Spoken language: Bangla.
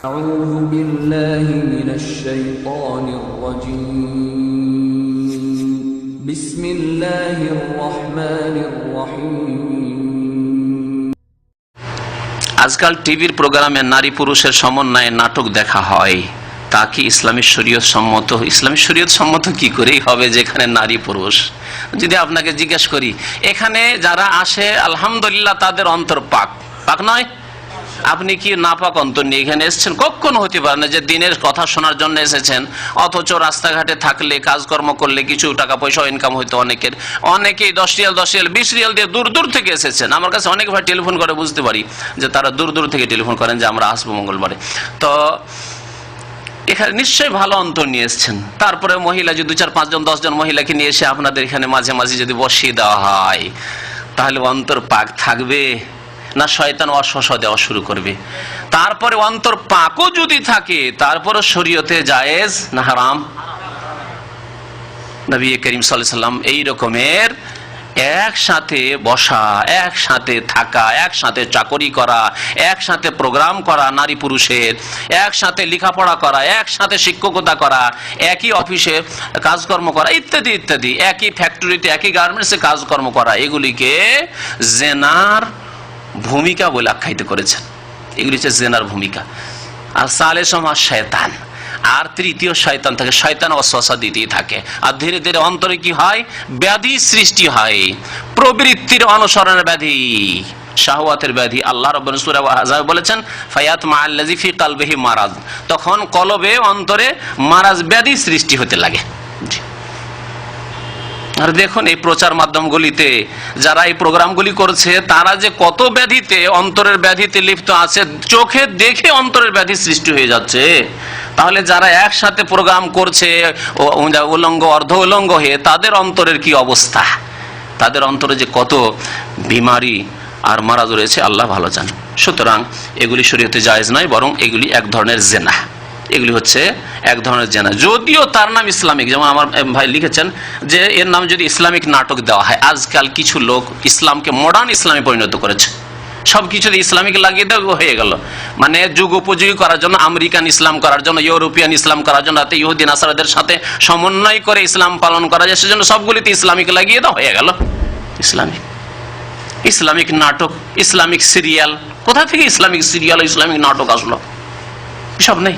أعوذ بالله من الشيطان الرجيم بسم الله الرحمن الرحيم আজকাল টিভির প্রোগ্রামে নারী পুরুষের সমন্বয়ে নাটক দেখা হয় তা কি ইসলামী শরীয়ত সম্মত ইসলামী শরীয়ত সম্মত কি করেই হবে যেখানে নারী পুরুষ যদি আপনাকে জিজ্ঞেস করি এখানে যারা আসে আলহামদুলিল্লাহ তাদের অন্তর পাক পাক নয় আপনি কি নাপাক অন্তর নিয়ে এখানে এসেছেন? কখনো হতে পারে না যে দিনের কথা শোনার জন্য এসেছেন, অথচ রাস্তাঘাটে থাকলে, কাজকর্ম করলে কিছু টাকা পয়সা ইনকাম হইতো অনেকের। অনেকেই দশ রিয়াল দশ রিয়াল, বিশ রিয়াল দিয়ে দূর দূর থেকে এসেছেন। আমার কাছে অনেক ভাই টেলিফোন করে, বুঝতে পারি যে তারা দূর দূর থেকে টেলিফোন করেন যে আমরা আসব মঙ্গলবারে। তো এখানে নিশ্চয়ই ভালো অন্তর নিয়ে এসছেন। তারপরে মহিলা যদি দু চার পাঁচজন দশজন মহিলাকে নিয়ে এসে আপনাদের এখানে মাঝে মাঝে যদি বসিয়ে দেওয়া হয়, তাহলে অন্তর পাক থাকবে। না শয়তান অশ্বাস দেওয়া শুরু করবে। তারপরে অন্তর পাকও যদি থাকে তারপরে শরীয়তে জায়েজ না হারাম? নবী করিম সাল্লাম এই রকমের একসাথে বসা, একসাথে থাকা, একসাথে চাকরি করা, একসাথে প্রোগ্রাম করা নারী পুরুষের, একসাথে লেখাপড়া করা, একসাথে শিক্ষকতা করা, একই অফিসে কাজকর্ম করা, ইত্যাদি ইত্যাদি। একই ফ্যাক্টরিতে একই গার্মেন্টসে কাজকর্ম করা, এগুলিকে জেনার ভূমিকা বলে আখ্যায়িত করেছেন। এগুলি হচ্ছে জেনার ভূমিকা। আর সালে সমাজ শয়তান। আর তৃতীয় শয়তান থাকে। শয়তান অশ্বাসা দিতেই থাকে। আর ধীরে ধীরে অন্তরে কি হয়? ব্যাধি সৃষ্টি হয়। প্রবৃত্তির অনুসরণের ব্যাধি। শাহওয়াতের ব্যাধি। আল্লাহ রব্বান সূরা আযাব বলেছেন, ফায়াত মাআল্লাযী ফি কালবিহি মারাজ তখন কলবে, অন্তরে মারাজ ব্যাধি সৃষ্টি হতে লাগে। আর দেখুন এই প্রচার মাধ্যমগুলিতে যারা এই প্রোগ্রামগুলি করছে, তারা যে কত ব্যাধিতে অন্তরের ব্যাধিতে লিপ্ত আছে, চোখে দেখে অন্তরের ব্যাধি সৃষ্টি হয়ে যাচ্ছে। তাহলে যারা একসাথে প্রোগ্রাম করছে উলঙ্গ, অর্ধ উলঙ্গ হয়ে, তাদের অন্তরের কি অবস্থা? তাদের অন্তরে যে কত বিমারি আর মারাজ রয়েছে, আল্লাহ ভালো জান। সুতরাং এগুলি শরীয়তে জায়েজ নয়, বরং এগুলি এক ধরনের জেনা। এগুলি হচ্ছে এক ধরনের জেনা। যদিও তার নাম ইসলামিক, যেমন আমার ভাই লিখেছেন যে এর নাম যদি ইসলামিক নাটক দেওয়া হয়, আজকাল কিছু লোক ইসলামকে মডার্ন ইসলামে পরিণত করেছে। সব কিছুতে ইসলামিক লাগিয়ে দেওয়া হয়ে গেল। মানে যুগ উপযোগী করার জন্য, আমেরিকান ইসলাম করার জন্য, ইউরোপিয়ান ইসলাম করার জন্য তাতে ইহুদিন আসারাদের সাথে সমন্বয় করে ইসলাম পালন করা যায়, সেজন্য সবগুলিতে ইসলামিক লাগিয়ে দেওয়া হয়ে গেল। ইসলামিক। ইসলামিক নাটক, ইসলামিক সিরিয়াল, কোথা থেকে ইসলামিক সিরিয়াল, ইসলামিক নাটক আসলো? সব নেই।